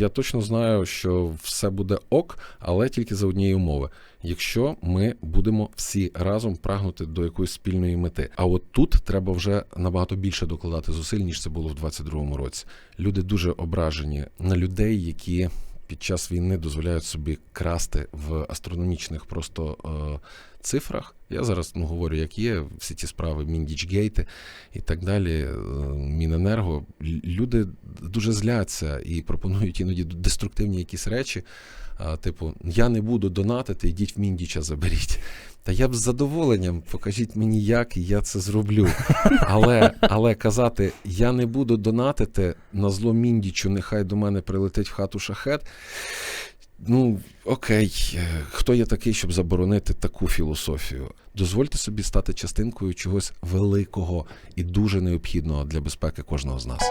я точно знаю, що все буде ок, але тільки за однієї умови. Якщо ми будемо всі разом прагнути до якоїсь спільної мети. А от тут треба вже набагато більше докладати зусиль, ніж це було в 22-му році. Люди дуже ображені на людей, які під час війни дозволяють собі красти в астрономічних просто е, цифрах. Я зараз ну, говорю, як є, всі ці справи, Міндічгейти і так далі, е, Міненерго. Люди дуже зляться і пропонують іноді деструктивні якісь речі. Типу, я не буду донатити, йдіть в Міндіча заберіть. Та я б з задоволенням покажіть мені, як і я це зроблю. Але, але казати, я не буду донатити на зло Міндічу, нехай до мене прилетить в хату шахет. Ну, окей, хто я такий, щоб заборонити таку філософію? Дозвольте собі стати частинкою чогось великого і дуже необхідного для безпеки кожного з нас.